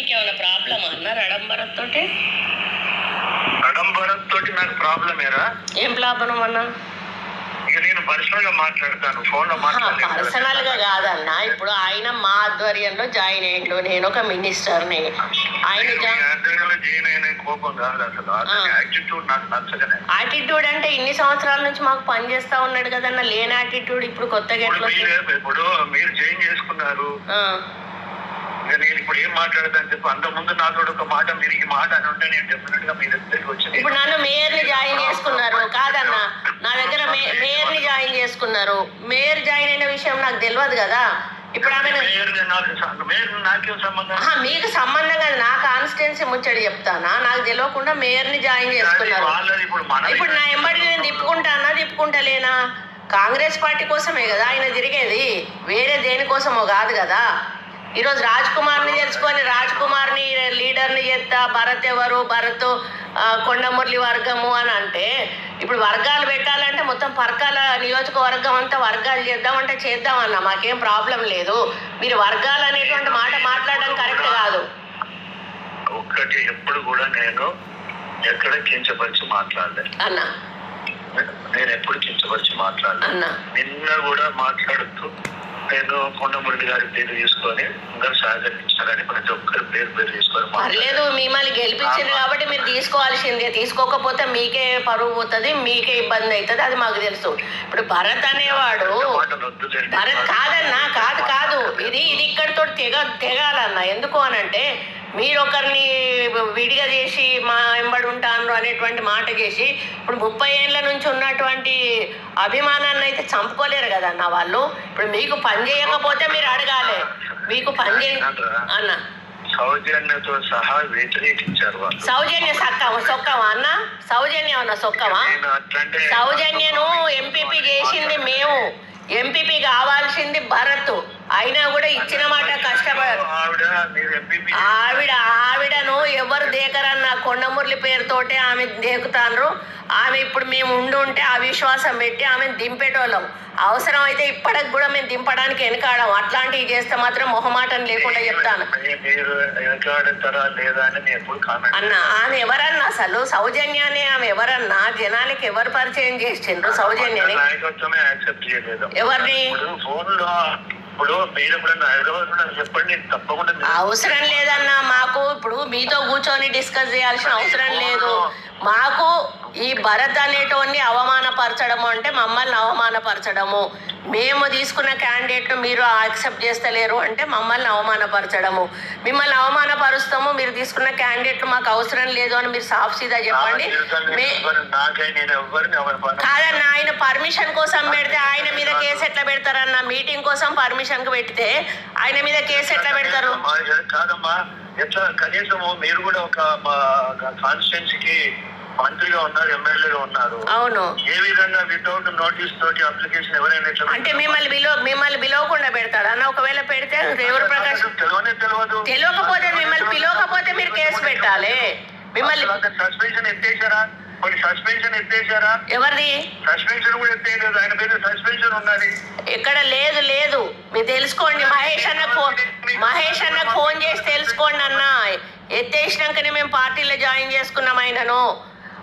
మీకు ఏమైనా ప్రాబ్లం అన్నారు అడంబరం తోటి? నాకు ప్రాబ్లం ఏరా ఏం ప్రాబ్లం అన్నా? నేను పర్సనల్గా మాట్లాడతాను ఫోన్లో పర్సనల్గా కాదన్నా. ఇప్పుడు ఆయన మా ఆధ్వర్యంలో జాయిన్ అయ్యిండు. నేను ఒక మినిస్టర్ని. ఆయన జా- జీన్ అయిన కోపం కాదు అసలు. యాటిట్యూడ్ నాకు నచ్చగానే యాటిట్యూడ్ అంటే ఇన్ని సంవత్సరాల నుంచి మాకు పని చేస్తా ఉన్నాడు కదన్న. లేని యాటిట్యూడ్ ఇప్పుడు కొత్తగా ఎట్లా? ఇప్పుడు మీరు చేంజ్ చేసుకున్నారు. ఇక నేను ఇప్పుడు ఏం మాట్లాడతాను చెప్పి అంత ముందు నాతో ఒక మాట మీరు ఈ మాట అని ఉంటే నేను డెఫినెట్గా మీ దగ్గరికి వచ్చి ఇప్పుడు నన్ను మేయర్ని జాయిన్ చేసుకున్నారు. కాదన్న నా దగ్గర మేయర్ని జాయిన్ చేసుకున్నారు. మేయర్ జాయిన్ అయిన విషయం నాకు తెలియదు కదా. ఇప్పుడు ఆమె మీకు సంబంధం కాదు. నా కాన్స్టిట్యున్సీ ముచ్చడి చెప్తానా? నాకు తెలియకుండా మేయర్ని జాయిన్ చేసుకున్నారు. ఇప్పుడు నా ఎంబడి నేను తిప్పుకుంటానా తిప్పుకుంటలేనా? కాంగ్రెస్ పార్టీ కోసమే కదా ఆయన తిరిగేది. వేరే దేనికోసమో కాదు కదా. ఈరోజు రాజ్ కుమార్ని తెలుసుకొని రాజ్ కుమార్ని లీడర్ని చేస్తా భరత్ ఎవరు? భరత్ కొండమురళి వర్గము అని అంటే ఇప్పుడు వర్గాలు పెట్టాలంటే మొత్తం పరకాల నియోజకవర్గం అంతా వర్గాలు చేద్దామంటే చేద్దామన్నా మాకేం ప్రాబ్లం లేదు. మీరు వర్గాలు అనేటువంటి మాట మాట్లాడడం కరెక్ట్ కాదు. ఒక్కటి ఎప్పుడు కూడా నేను ఎక్కడ కించపరిచి మాట్లాడలేదు అన్న. నేను ఎప్పుడు కించపరిచి మాట్లాడలేదు అన్న. నిన్న కూడా మాట్లాడుతూ నేను కొండమురళి గారి పేరు తీసుకొని అందరు సహకరించాలని ప్రతి ఒక్కరి పేరు పేరు తీసుకొని పర్లేదు మిమ్మల్ని గెలిపించింది కాబట్టి మీరు తీసుకోవాల్సిందే. తీసుకోకపోతే మీకే పరువు పోతుంది మీకే ఇబ్బంది అవుతుంది అది మాకు తెలుసు. ఇప్పుడు భరత్ అనేవాడు. భరత్ కాదన్నా కాదు కాదు. ఇది ఇది ఇక్కడితో తెగ తెగాలన్న. ఎందుకు అనంటే మీరు ఒకరిని విడిగా చేసి మా వెంబడి ఉంటాను అనేటువంటి మాట చేసి ఇప్పుడు ముప్పై ఏళ్ళ నుంచి ఉన్నటువంటి అభిమానాన్ని అయితే చంపుకోలేరు కదన్న వాళ్ళు. ఇప్పుడు మీకు పని చేయకపోతే మీరు అడగాలి. మీకు పని చేయ అన్న. సౌజన్యతో సహా వ్యతిరేకించారు సౌజన్య సక్కమ సొక్కమా అన్న? సౌజన్యం అన్న సొక్కమా? సౌజన్యను ఎంపీపీ చేసింది మేము. ఎంపీపీ కావాల్సింది భరత్. అయినా కూడా ఇచ్చిన మాట కష్టపడారు ఆవిడ ఆవిడను ఎవరు దేకరన్న కొండమురళి పేరుతోటే ఆమె దేకుతాండ్రు. ఆమె ఇప్పుడు మేము ఉండి ఉంటే అవిశ్వాసం పెట్టి ఆమెను దింపేటోళ్ళం. అవసరం అయితే ఇప్పటికి కూడా మేము దింపడానికి వెనకాడం అట్లాంటివి చేస్తే మాత్రం మొహమాటం లేకుండా చెప్తాను. అన్న ఆమె ఎవరన్నా అసలు సౌజన్యాన్ని ఆమె ఎవరన్నా జనాలకి ఎవరు పరిచయం చేసిండ్రు సౌజన్యని? నాయకత్వమే యాక్సెప్ట్ చేయలేదు. ఎవరిని? ఇప్పుడు మీరు ఎప్పుడైనా హైదరాబాద్లో చెప్పండి తప్పకుండా అవసరం లేదన్నా మాకు ఇప్పుడు మీతో కూర్చొని డిస్కస్ చేయాల్సిన అవసరం లేదు. మాకు ఈ భరత్ అనేటోన్ని అవమానపరచడము అంటే మమ్మల్ని అవమానపరచడము. మేము తీసుకున్న క్యాండిడేట్ను మీరు యాక్సెప్ట్ చేస్తలేరు అంటే మమ్మల్ని అవమానపరచడము. మిమ్మల్ని అవమానపరుస్తాము మీరు తీసుకున్న క్యాండిడేట్లు మాకు అవసరం లేదు అని మీరు సాఫ్ సీదా చెప్పండి. కాదన్న ఆయన పర్మిషన్ కోసం పెడితే ఆయన మీద కేసు ఎట్లా పెడతారన్న? మీటింగ్ కోసం పర్మిషన్ కు పెడితే ఆయన మీద కేసు ఎట్లా పెడతారు? అమ్మా, కాదమ్మా. ఎట్లా? కనీసం మీరు కూడా ఒక కాన్స్టిట్యున్సీకి మంత్రిగా ఉన్నారు ఎమ్మెల్యేగా ఉన్నారు. అవును. ఏ విధంగా వితౌట్ నోటీస్ తోటి అప్లికేషన్ ఎవరైనా అంటే మిమ్మల్ని బిలో మిమ్మల్ని పిలవకుండా పెడతాడు? అన్న ఒకవేళ పెడితే రేవర్ ప్రకాష్ తెలియనే తెలియదు. తెలియకపోతే మిమ్మల్ని పిలవకపోతే మీరు కేసు పెట్టాలి. మిమ్మల్ని సస్పెన్షన్ ఎత్తేసారా? సస్పెన్షన్ ఎత్తేసారా? ఎవరిది? సస్పెన్షన్ కూడా ఎత్తేయలేదు. ఆయన మీద సస్పెన్షన్ ఉన్నది ఇక్కడ లేదు లేదు. మీరు తెలుసుకోండి. మహేష్ అన్న ఫోన్ మహేష్ అన్నకు ఫోన్ చేసి తెలుసుకోండి అన్న. ఎత్తేసినాకనే మేము పార్టీలో జాయిన్ చేసుకున్నాం ఆయనను.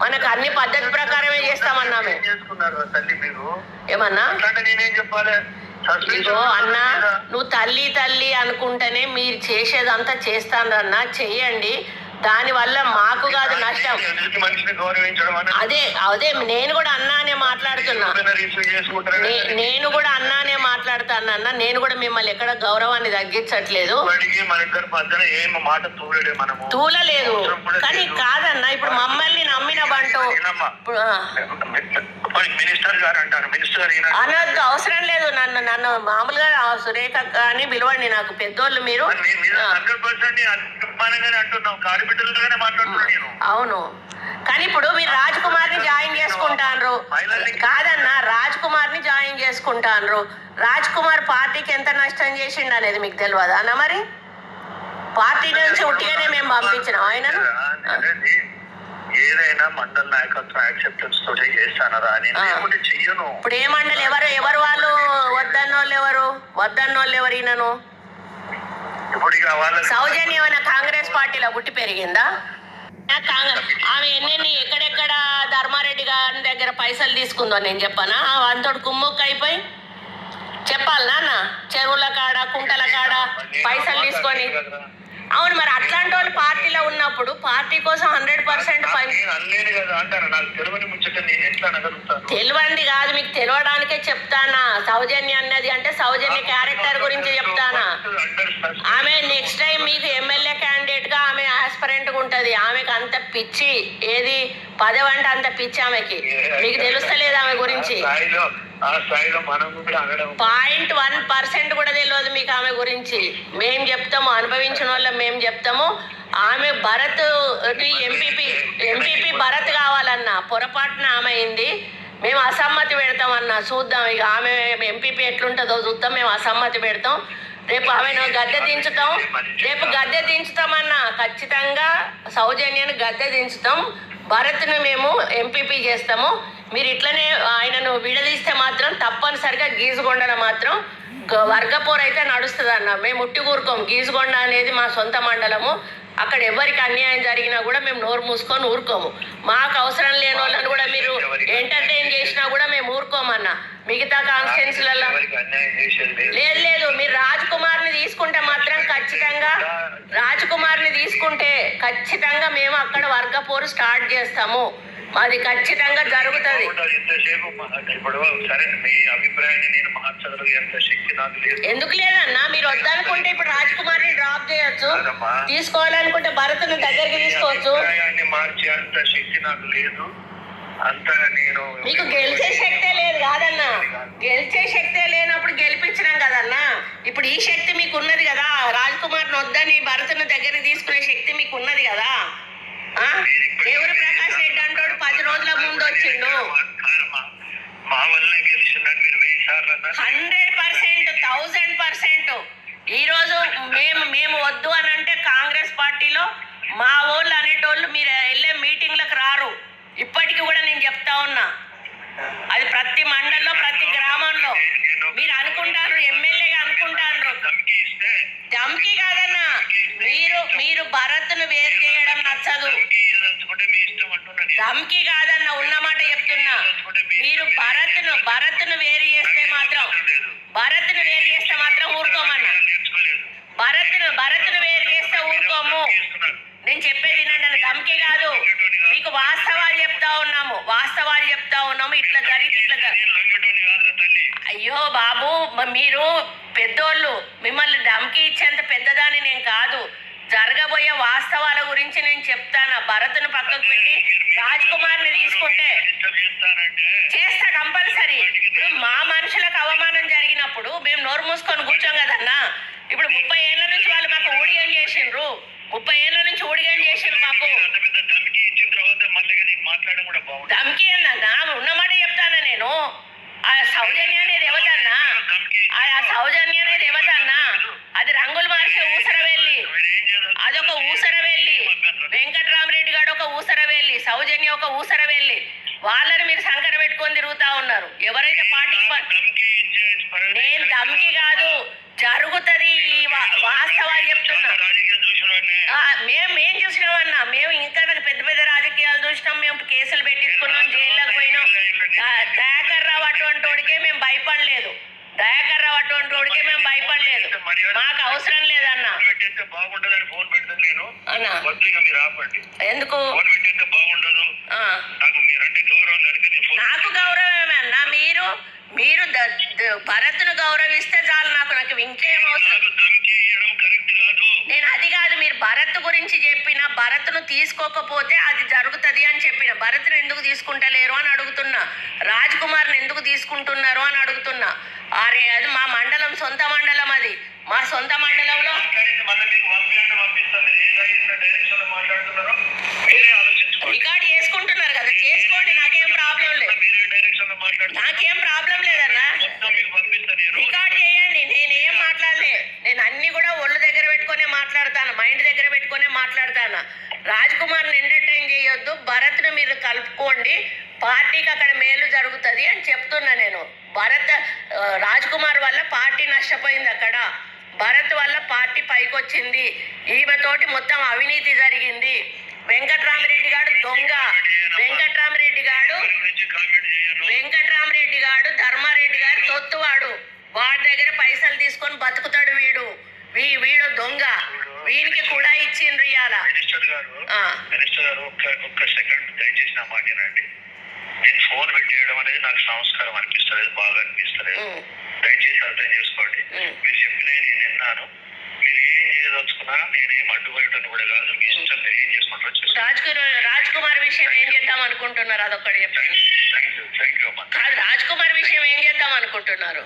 మనకు అన్ని పద్ధతి ప్రకారమే చేస్తామన్నా మేము. ఏమన్నా? నేనేం చెప్పాలి? అన్న నువ్వు తల్లి తల్లి అనుకుంటేనే మీరు చేసేదంతా చేస్తానన్నా చెయ్యండి. దానివల్ల మాకు కాదు నష్టం. అదే అదే నేను కూడా అన్నానే మాట్లాడుతున్నా. నేను కూడా అన్నానే మాట్లాడతానన్నా నేను కూడా మిమ్మల్ని ఎక్కడ గౌరవాన్ని తగ్గించట్లేదు. తూలలేదు కానీ. కాదన్నా ఇప్పుడు మమ్మల్ని నమ్మిన బంటు మినిస్టర్ గారు అంటారు. మినిస్టర్ గారు ఈయన- అనొద్దు అవసరం లేదు. నన్ను నన్ను మామూలుగా సురేఖ అని పిలవండి నాకు. పెద్దోళ్ళు మీరు. అవును. కానీ ఇప్పుడు మీరు రాజ్ కుమార్ని జాయిన్ చేసుకుంటాన్రు. కాదన్నా రాజ్ కుమార్ని జాయిన్ చేసుకుంటాన్రు. రాజ్ కుమార్ పార్టీకి ఎంత నష్టం చేసిండు అనేది మీకు తెలియదా అన్న మరి? పార్టీ నుంచి ఉట్టిగానే మేము పంపించినాం. అనేది ఏదైనా మండల నాయకత్వం యాక్సెప్టెన్స్ తోటే చేస్తానరా అని. లేకుంటే చెయ్యను. ఇప్పుడు ఏ మండలి? ఎవరు ఎవరు వాళ్ళు? వద్దన్నోళ్ళు ఎవరు? వద్దన్నోళ్ళు ఎవరు ఈయనను? ఇప్పుడు ఇక వాళ్ళ సౌజన్య ఏమైనా కాంగ్రెస్ పార్టీలో పుట్టి పెరిగిందా? ఆమె ఎన్నెన్ని ఎక్కడెక్కడ ధర్మారెడ్డి గారి దగ్గర పైసలు తీసుకుందో నేను చెప్పానా? అంతటి కుమ్ముక్క అయిపోయి చెప్పాలి నాన్న. చెరువుల కాడ కుంటల కాడ పైసలు తీసుకొని అవును మరి అట్లాంటి వాళ్ళు పార్టీలో ఉన్నప్పుడు పార్టీ కోసం హండ్రెడ్ పర్సెంట్ అనలేను కదా మీకు తెలియడానికే చెప్తానా? సౌజన్య అన్నది అంటే సౌజన్య క్యారెక్టర్ గురించి చెప్తానా? ఆమె నెక్స్ట్ టైం మీకు ఎమ్మెల్యే క్యాండిడేట్గా ఆమె ఆస్పరెంట్గా ఉంటది. ఆమెకు అంత పిచ్చి ఏది? పదవి అంటే అంత పిచ్చి ఆమెకి. మీకు తెలుస్తలేదు ఆమె గురించి. పాయింట్ వన్ పర్సెంట్ కూడా గురించి మేం చెప్తాము అనుభవించిన వాళ్ళం మేము చెప్తాము. ఆమె భరత్ ఎంపీపీ ఎంపీపీ భరత్ కావాలన్నా పొరపాటున ఆమె అయింది. మేము అసమ్మతి పెడతామన్న చూద్దాం ఇక ఆమె ఎంపీపీ ఎట్లుంటుందో చూద్దాం మేము అసమ్మతి పెడతాం. రేపు ఆమెను గద్దె దించుతాం. రేపు గద్దె దించుతామన్నా ఖచ్చితంగా సౌజన్యాన్ని గద్దె దించుతాం. భరత్ను మేము ఎంపీపీ చేస్తాము. మీరు ఇట్లనే ఆయనను విడదీస్తే మాత్రం తప్పనిసరిగా గీజుగొండలో మాత్రం వర్గపోరు అయితే నడుస్తుంది అన్న మేము ఉట్టి ఊరుకోం గీజుగొండ అనేది మా సొంత మండలము. అక్కడ ఎవరికి అన్యాయం జరిగినా కూడా మేము నోరు మూసుకొని ఊరుకోము. మాకు అవసరం లేని వాళ్ళని కూడా మీరు ఎంటర్టైన్ చేసినా కూడా మేము ఊరుకోమన్నా. మిగతా కాన్స్టిట్యున్సీలలో లేదు లేదు. మీరు రాజ్ కుమార్ని తీసుకుంటే మాత్రం ఖచ్చితంగా రాజ్ కుమార్ని తీసుకుంటే ఖచ్చితంగా మేము అక్కడ వర్గపోరు స్టార్ట్ చేస్తాము. అది ఖచ్చితంగా జరుగుతుంది. ఎందుకు లేదన్నా? మీరు వద్దనుకుంటే ఇప్పుడు రాజ్ కుమార్ని డ్రాప్ చేయొచ్చు. తీసుకోవాలనుకుంటే భరత్ని దగ్గరికి తీసుకోవచ్చు. మార్చే అంత శక్తి నాకు లేదు. అంత నేను మీకు గెలిచే శక్తే లేదు కాదన్నా. గెలిచే శక్తే లేనప్పుడు గెలిపించినాం కదన్నా. ఇప్పుడు ఈ శక్తి మీకు ఉన్నది కదా. రాజ్ కుమార్ వద్దని భరత్ను దగ్గరికి తీసుకునే శక్తి మీకు ఉన్నది కదా. వచ్చిండు. మా వల్లనే గెలిచిందని మీరు వెయ్యి సార్లు అన్నారు హండ్రెడ్ పర్సెంట్ థౌజండ్ పర్సెంట్. ఈ రోజు మేము మేము వద్దు అని అంటే కాంగ్రెస్ పార్టీలో మా వాళ్ళు అనేటోళ్ళు మీరు వెళ్ళే మీటింగ్లకు రారు. ఇప్పటికీ కూడా నేను చెప్తా ఉన్నా. అది ప్రతి మండలంలో ప్రతి గ్రామంలో మీరు అనుకుంటారు ఎమ్మెల్యేగా అనుకుంటారు ధమ్కి ఇస్తే దమ్కి కాదన్నా మీరు మీరు భరత్ను వేరు చేయడం నచ్చదు ధమ్కి ఇవ్వదలుచుకుంటే మీ ఇష్టం అంటున్నా నేను. దమ్కి కాదన్న ఉన్నమాట చెప్తున్నా మీరు భరత్ను భరత్ను వేరు చేస్తే మాత్రం లేదు. భరత్ను వేరు చేస్తే మాత్రం ఊరుకోమన్నా. భరత్ను భరత్ను వేరు చేస్తే ఊరుకోము. నేను చెప్పేది వినండి అని దమ్కి కాదు. మీకు వాస్తవాలు చెప్తా ఉన్నాము వాస్తవాలు చెప్తా ఉన్నాము. ఇట్లా జరిగితే ఇట్లా అయ్యో బాబు మీరు పెద్దోళ్ళు మిమ్మల్ని దమ్కి ఇచ్చేంత పెద్దదాన్ని నేను కాదు. జరగబోయే వాస్తవాల గురించి నేను చెప్తాను. భరత్ను పక్కకు పెట్టి రాజ్ కుమార్ని తీసుకుంటే చేస్తా కంపల్సరీ. మా అవమానం జరిగినప్పుడు మేము నోరు మూసుకొని కూర్చోం కదన్నా. ఇప్పుడు ముప్పై ఏళ్ళ నుంచి వాళ్ళు మాకు ఊడిగం చేసిండ్రు. ముప్పై ఏళ్ళ నుంచి ఊడిగం చేసిండ్రు మాకు. ధమ్కి అన్నా ఉన్నమాట చెప్తానా నేను? ఆ సౌజన్య అనేది ఎవతన్నా ఆ సౌజన్య అనేది ఎవతన్నా అది రంగులు మార్చే ఊసర వెళ్ళి అదొక ఊసర వెళ్ళి వెంకట్రామరెడ్డి గారు ఒక ఊసర వెళ్ళి సౌజన్య ఒక ఊసర వెళ్ళి వాళ్ళని మీరు సంకర పెట్టుకొని తిరుగుతా ఉన్నారు. ఎవరైతే పార్టీకి ధమ్కి దమ్కి కాదు జరుగుతుంది వాస్తవాలు చెప్తున్నా. మేము ఏం చూసినామన్నా మేము ఇంకా నాకు పెద్ద పెద్ద రాజకీయాలు చూసినాం మేము కేసులు పెట్టించుకున్నాం జైల్లోకి పోయినాం. దయాకర్ రావు అటువంటి వాడికే మేము భయపడలేదు. దయాకర్ రావు అటువంటి వాడికే మేము భయపడలేదు. మాకు అవసరం లేదన్న. ఎందుకు? నాకు గౌరవమే అన్న మీరు. మీరు భరత్ను గౌరవిస్తే చాలు నాకు నాకు ఇంకేం అవసరం. నేను అది కాదు మీరు భరత్ గురించి చెప్పిన భరత్ను తీసుకోకపోతే అది జరుగుతుంది అని చెప్పిన భరత్ను ఎందుకు తీసుకుంటలేరు అని అడుగుతున్నా రాజ్ కుమార్ని ఎందుకు తీసుకుంటున్నారు అని అడుగుతున్నా. అరే అది మా మండలం సొంత మండలం అది. మా సొంత మండలంలో రికార్డ్ చేసుకుంటున్నారు కదా చేసుకోండి నాకేం ప్రాబ్లం లేదు. నాకేం ప్రాబ్లం లేదన్నా. మీకు పంపిస్తాను నేను రికార్డ్ చేయండి నేనేం మాట్లాడలే. నేను అన్ని కూడా ఒళ్ళు దగ్గర పెట్టుకునే మాట్లాడతాను మైండ్ దగ్గర పెట్టుకునే మాట్లాడతాను. రాజ్ కుమార్ని ఎంటర్టైన్ చేయొద్దు భరత్ను మీరు కలుపుకోండి. పార్టీకి అక్కడ మేలు జరుగుతుంది అని చెప్తున్నా నేను. భరత్ రాజ్ కుమార్ వల్ల పార్టీ నష్టపోయింది అక్కడ. భరత్ వల్ల పార్టీ పైకొచ్చింది. ఈమెతోటి మొత్తం అవినీతి జరిగింది. వెంకట్రామరెడ్డి గారు దొంగ. వెంకట్రామరెడ్డి గారు గారు ధర్మారెడ్డి గారు తొత్తువాడు. వాడి దగ్గర పైసలు తీసుకొని బతుకుతాడు వీడు. వీ వీడు దొంగ. వీనికి కూడా ఇచ్చిండ్రు ఇవాళ మినిస్టర్ గారు. మినిస్టర్ గారు ఒక్క ఒక్క సెకండ్ దయచేసి నా మాట వినండి. నేను ఫోన్ పెట్టేయడం అనేది నాకు సంస్కారం అనిపిస్తలేదు బాగా అనిపిస్తలేదు. దయచేసి అర్థం చేసుకోండి. మీరు చెప్పిన నేను విన్నాను. మీరు ఏం చేయదలుచుకున్నా నేనేం రాజ్ కుమార్ రాజ్ కుమార్ విషయం ఏం చేద్దాం అనుకుంటున్నారు? అదొక్కటి చెప్పండి. కాదు రాజ్ కుమార్ విషయం ఏం చేద్దాం అనుకుంటున్నారు?